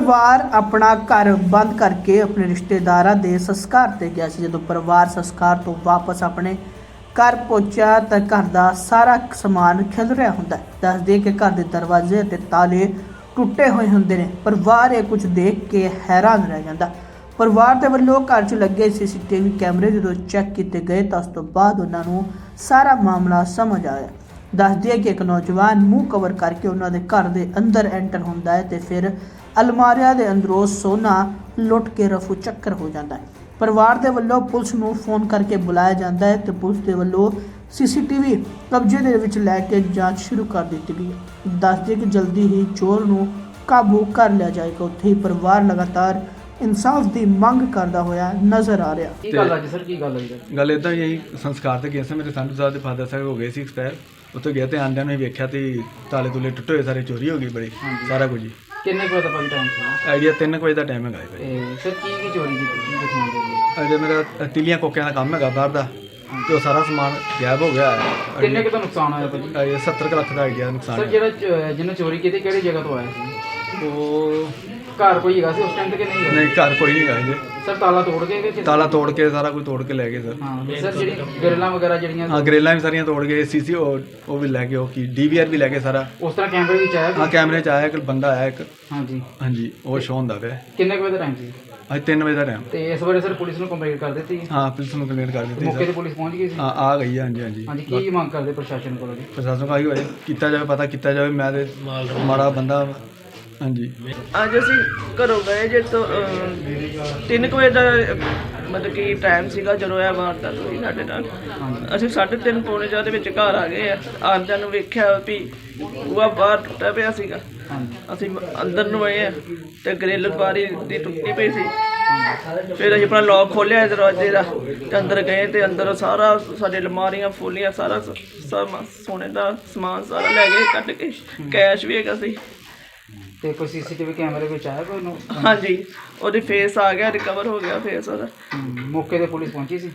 ਪਰਿਵਾਰ ਆਪਣਾ ਘਰ ਬੰਦ ਕਰਕੇ ਆਪਣੇ ਰਿਸ਼ਤੇਦਾਰਾਂ ਦੇ ਸੰਸਕਾਰ ਤੇ ਗਿਆ ਸੀ। ਜਦੋਂ ਪਰਿਵਾਰ ਸੰਸਕਾਰ ਤੋਂ ਵਾਪਸ ਆਪਣੇ ਘਰ ਪਹੁੰਚਿਆ ਤਾਂ ਘਰ ਦਾ ਸਾਰਾ ਸਮਾਨ ਖਿਲ ਰਿਹਾ ਹੁੰਦਾ ਹੈ। ਦੱਸਦੇ ਕਿ ਘਰ ਦੇ ਦਰਵਾਜ਼ੇ ਅਤੇ ਤਾਲੇ ਟੁੱਟੇ ਹੋਏ ਹੁੰਦੇ ਨੇ। ਪਰਿਵਾਰ ਇਹ ਕੁਝ ਦੇਖ ਕੇ ਹੈਰਾਨ ਰਹਿ ਜਾਂਦਾ। ਪਰਿਵਾਰ ਦੇ ਵੱਲੋਂ ਘਰ 'ਚ ਲੱਗੇ ਸੀਸੀਟੀਵੀ ਕੈਮਰੇ। ਜਦੋਂ ਚੈੱਕ ਕੀਤੇ ਗਏ ਤਾਂ ਉਸ ਤੋਂ ਬਾਅਦ ਉਹਨਾਂ ਨੂੰ ਸਾਰਾ ਮਾਮਲਾ ਸਮਝ ਆਇਆ। ਦੱਸਦੇ ਕਿ ਇੱਕ ਨੌਜਵਾਨ ਮੂੰਹ ਕਵਰ ਕਰਕੇ ਉਹਨਾਂ ਦੇ ਘਰ ਦੇ ਅੰਦਰ ਐਂਟਰ ਹੁੰਦਾ ਹੈ ਤੇ ਫਿਰ ਅਲਮਾਰੀਆਂ ਦੇ ਅੰਦਰੋਂ ਸੋਨਾ ਲੁੱਟ ਕੇ ਰਫੂ ਚੱਕਰ ਹੋ ਜਾਂਦਾ ਹੈ। ਪਰਿਵਾਰ ਦੇ ਵੱਲੋਂ ਪੁਲਿਸ ਨੂੰ ਫੋਨ ਕਰਕੇ ਬੁਲਾਇਆ ਜਾਂਦਾ ਹੈ ਤੇ ਪੁਲਿਸ ਦੇ ਵੱਲੋਂ ਸੀਸੀਟੀਵੀ ਕਬਜ਼ੇ ਦੇ ਵਿੱਚ ਲੈ ਕੇ ਜਾਂਚ ਸ਼ੁਰੂ ਕਰ ਦਿੱਤੀ ਗਈ ਦੱਸਦੇ ਕਿ ਜਲਦੀ ਹੀ ਚੋਰ ਨੂੰ ਕਾਬੂ ਕਰ ਲਿਆ ਜਾਏਗਾ। ਉੱਥੇ ਹੀ ਪਰਿਵਾਰ ਲਗਾਤਾਰ ਇਨਸਾਫ ਦੀ ਮੰਗ ਕਰਦਾ ਹੋਇਆ ਨਜ਼ਰ ਆ ਰਿਹਾ ਕੀ ਗੱਲ ਅੱਜ ਸਰ? ਕੀ ਗੱਲ ਹੋਈ ਗੱਲ ਇਦਾਂ ਹੀ ਹੈ ਸੰਸਕਾਰ ਤੇ ਗਿਆ ਸੀ। ਮੇਰੇ ਸੰਧੂ ਸਾਹਿਬ ਦੇ ਫਾਦਰ ਸਾਹਿਬ ਹੋ ਗਏ ਸੀ ਐਕਸਪਾਇਰ ਉੱਥੇ ਗਿਆ ਤੇ ਆਂਦਿਆਂ ਨੂੰ ਹੀ ਵੇਖਿਆ ਤੇ ਤਾਲੇ ਤੁਲੇ ਟੁੱਟੇ ਹੋਏ ਸਾਰੇ ਚੋਰੀ ਹੋ ਗਈ ਬੜੀ। ਸਾਰਾ ਕੁਝ ਹੀ। ਕਿੰਨੇ ਕੁ ਵਜੇ ਦਾ ਟਾਈਮ ਸੀ ਆਈਡੀਆ 3 ਵਜੇ ਦਾ ਟਾਈਮ ਹੈਗਾ ਹੈ ਭਾਈ। ਤੇ ਸਰ ਕੀ ਕੀ ਚੋਰੀ ਕੀਤੀ ਕੀ ਦਿਖਾਉਂਦੇ ਜੀ ਅਜੇ ਮੇਰਾ ਤਿਲੀਆਂ ਕੋਕਿਆਂ ਦਾ ਕੰਮ ਹੈਗਾ ਬਾਹਰ ਦਾ ਤੇ ਉਹ ਸਾਰਾ ਸਮਾਨ ਗਾਇਬ ਹੋ ਗਿਆ। ਹੈ ਕਿੰਨੇ ਕੁ ਦਾ ਨੁਕਸਾਨ ਹੋਇਆ ਭਾਜੀ? ਅਜੇ 70 ਕੁ ਲੱਖ ਦਾ ਆਈਡੀਆ ਨੁਕਸਾਨ ਸਰ ਹੈ। ਜਿਹੜਾ ਚ- ਜਿਹਨੇ ਚੋਰੀ ਕੀਤੀ ਕਿਹੜੀ ਜਗ੍ਹਾ ਤੋਂ ਆਇਆ ਸੀ? ਉਹ ਘਰ ਕੋਈ ਹੈਗਾ ਸੀ ਉਸ ਟਾਈਮ ਤੇ ਕਿ ਨਹੀਂ ਹੈਗਾ? ਨਹੀਂ ਘਰ ਕੋਈ ਨਹੀਂ ਹੈਗਾ ਜੀ। ਸਰ ਤਾਲਾ ਤੋੜ ਕੇ ਕਿ ਤਾਲਾ ਤੋੜ ਕੇ ਸਾਰਾ ਕੁਝ ਤੋੜ ਕੇ ਲੈ ਗਏ ਸਰ। ਹਾਂ ਸਰ ਜਿਹੜੀ ਗਰਲਾਂ ਵਗੈਰਾ ਜਿਹੜੀਆਂ ਹਾਂ ਗਰੇਲਾਂ ਵੀ ਸਾਰੀਆਂ ਤੋੜ ਗਏ ਸੀਸੀ ਉਹ ਵੀ ਲੈ ਗਏ ਉਹ ਕੀ ਡੀਵੀਆਰ ਵੀ ਲੈ ਗਏ ਸਾਰਾ। ਉਸ ਤਰ੍ਹਾਂ ਕੈਮਰੇ ਵਿੱਚ ਆਇਆ ਹਾਂ? ਕੈਮਰੇ 'ਚ ਆਇਆ ਇੱਕ ਬੰਦਾ ਆਇਆ ਇੱਕ। ਹਾਂਜੀ। ਹਾਂਜੀ ਉਹ ਸ਼ੋਅ ਹੁੰਦਾ ਪਿਆ। ਕਿੰਨੇ ਕੁ ਵਜੇ ਦਾ ਟਾਈਮ ਸੀ? ਅੱਜ 3 ਵਜੇ ਦਾ ਟਾਈਮ ਤੇ ਇਸ ਬਾਰੇ ਸਰ ਪੁਲਿਸ ਨੂੰ ਕੰਪਲੇਂਟ ਕਰ ਦਿੱਤੀ? ਹਾਂ ਪੁਲਿਸ ਨੂੰ ਕੰਪਲੇਂਟ ਕਰ ਦਿੱਤੀ ਮੌਕੇ ਤੇ ਪੁਲਿਸ ਪਹੁੰਚ ਗਈ ਸੀ? ਹਾਂ ਆ ਗਈ ਹੈ, ਹਾਂਜੀ ਹਾਂਜੀ। ਹਾਂਜੀ ਕੀ ਮੰਗ ਕਰਦੇ ਪ੍ਰਸ਼ਾਸਨ ਕੋਲੋਂ ਜੀ? ਪ੍ਰਸ਼ਾਸਨ ਹੋਏ ਕੀਤਾ ਜਾਵੇ ਪਤਾ ਕੀਤਾ ਜਾਵੇ ਮੈਂ ਤੇ ਮਾੜਾ ਬੰਦਾ। ਹਾਂਜੀ। ਅੱਜ ਅਸੀਂ ਘਰੋਂ ਗਏ ਜੇ ਤੋਂ 3 ਵਜੇ ਦਾ ਮਤਲਬ ਕਿ ਟਾਈਮ ਸੀਗਾ ਜਦੋਂ ਇਹ ਵਾਰਦਾਤ ਹੋਈ ਸਾਡੇ ਨਾਲ। ਅਸੀਂ 3:30 ਪੌਣੇ ਚਾਰ ਦੇ ਵਿੱਚ ਘਰ ਆ ਗਏ ਆ। ਆਂਦਿਆਂ ਨੂੰ ਵੇਖਿਆ ਵੀ ਉਹ ਬਾਹਰ ਟੁੱਟਾ ਪਿਆ ਸੀਗਾ। ਅਸੀਂ ਅੰਦਰ ਨੂੰ ਆਏ ਆ ਤੇ ਗ੍ਰਿਲ ਬਾਰੀ ਦੀ ਟੁੱਟੀ ਪਈ ਸੀ। ਫਿਰ ਅਸੀਂ ਆਪਣਾ ਲੌਕ ਖੋਲਿਆ ਦਰਵਾਜ਼ੇ ਦਾ ਤੇ ਅੰਦਰ ਗਏ ਤੇ ਅੰਦਰ ਸਾਰਾ ਸਾਡੇ ਅਲਮਾਰੀਆਂ ਫੋਲੀਆਂ ਸਾਰਾ ਸੋਨੇ ਦਾ ਸਮਾਨ ਸਾਰਾ ਲੈ ਗਏ ਕੱਢ ਕੇ। ਕੈਸ਼ ਵੀ ਹੈਗਾ ਸੀ। ਤੇ ਕੋਈ ਸੀਸੀਟੀਵੀ ਕੈਮਰੇ ਵਿੱਚ ਆਇਆ ਕੋਈ ਨੂੰ ਹਾਂਜੀ ਉਹਦੀ ਫੇਸ ਆ ਗਿਆ ਰਿਕਵਰ ਹੋ ਗਿਆ ਫੇਸ ਉਹਦਾ। ਹਮ, ਮੌਕੇ ਤੇ ਪੁਲਿਸ ਪਹੁੰਚੀ ਸੀ?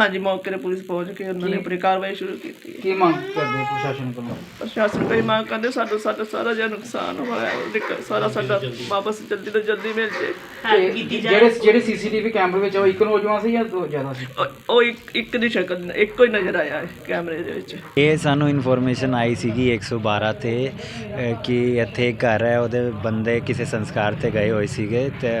ਹਾਂਜੀ ਮੌਕੇ ਤੇ ਪੁਲਿਸ ਪਹੁੰਚ ਕੇ ਉਹਨਾਂ ਨੇ ਆਪਣੀ ਕਾਰਵਾਈ ਸ਼ੁਰੂ ਕੀਤੀ ਹੈ। ਕੀ ਮੰਗ ਕਰਦੇ ਪ੍ਰਸ਼ਾਸਨ ਕੋਲੋਂ? ਪ੍ਰਸ਼ਾਸਨ ਕੋਈ ਮੰਗ ਕਰਦੇ ਸਾਡਾ ਸਾਡਾ ਸਾਰਾ ਜਿਹਾ ਨੁਕਸਾਨ ਹੋਇਆ ਉਹਦੇ ਕ- ਸਾਰਾ ਸਾਡਾ ਵਾਪਸ ਜਲਦੀ ਤੋਂ ਜਲਦੀ ਮਿਲ ਜੇ। ਜਿਹੜੇ ਜਿਹੜੇ ਸੀਸੀਟੀਵੀ ਕੈਮਰੇ ਵਿੱਚ ਆ, ਉਹ ਇੱਕ ਨੌਜਵਾਨ ਸੀ ਜਾਂ ਦੋ ਜ਼ਿਆਦਾ ਸੀ? ਉਹ- ਉਹ ਇੱਕ ਇੱਕ ਦੀ ਸ਼ਕਲ ਇੱਕੋ ਹੀ ਨਜ਼ਰ ਆਇਆ ਹੈ ਕੈਮਰੇ ਦੇ ਵਿੱਚ। ਇਹ ਸਾਨੂੰ ਇਨਫੋਰਮੇਸ਼ਨ ਆਈ ਸੀਗੀ 112 ਤੇ ਅ, ਕਿ ਇੱਥੇ ਇੱਕ ਘਰ ਹੈ ਉਹਦੇ ਬੰਦੇ ਕਿਸੇ ਸੰਸਕਾਰ ਤੇ ਗਏ ਹੋਏ ਸੀਗੇ ਤੇ